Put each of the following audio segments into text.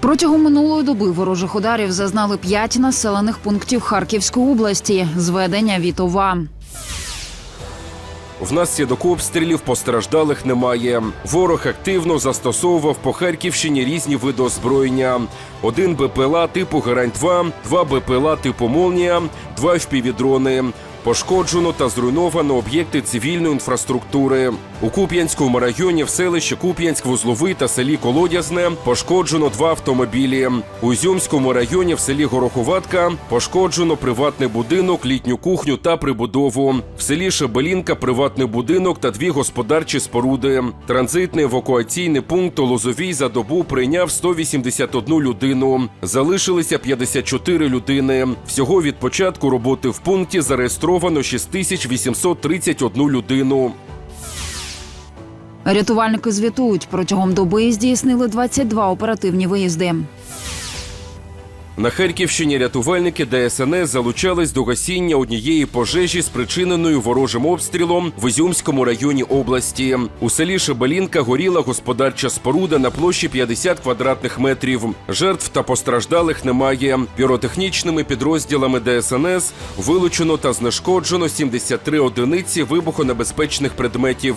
Протягом минулої доби ворожих ударів зазнали п'ять населених пунктів Харківської області. Зведення Вітова. Внаслідок обстрілів постраждалих немає. Ворог активно застосовував по Харківщині різні види озброєння: один БПЛА типу Герань-2, два БПЛА типу Молнія, два впівдрони. Пошкоджено та зруйновано об'єкти цивільної інфраструктури. У Куп'янському районі в селищі Куп'янськ-Вузловий та селі Колодязне пошкоджено два автомобілі. У Ізюмському районі в селі Гороховатка пошкоджено приватний будинок, літню кухню та прибудову. В селі Шебелінка приватний будинок та дві господарчі споруди. Транзитний евакуаційний пункт у Лозовій за добу прийняв 181 людину. Залишилися 54 людини. Всього від початку роботи в пункті зареєстровано 6831 людину. Рятувальники звітують, протягом доби здійснили 22 оперативні виїзди. На Харківщині рятувальники ДСНС залучались до гасіння однієї пожежі, спричиненої ворожим обстрілом в Ізюмському районі області. У селі Шебелінка горіла господарча споруда на площі 50 квадратних метрів. Жертв та постраждалих немає. Піротехнічними підрозділами ДСНС вилучено та знешкоджено 73 одиниці вибухонебезпечних предметів.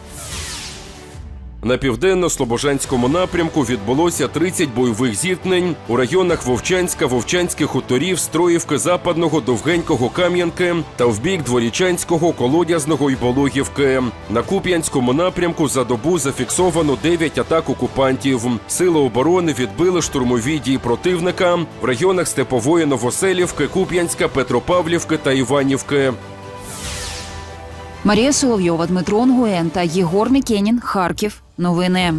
На південно-слобожанському напрямку відбулося 30 бойових зіткнень у районах Вовчанська, Вовчанських хуторів, Строївки, Западного, Довгенького, Кам'янки та в бік Дворічанського, Колодязного і Бологівки. На Куп'янському напрямку за добу зафіксовано 9 атак окупантів. Сили оборони відбили штурмові дії противника в районах Степової Новоселівки, Куп'янська, Петропавлівки та Іванівки. Марія Соловйова, Дмитро Онгуен та Єгор Мікенін. Харків. Новини.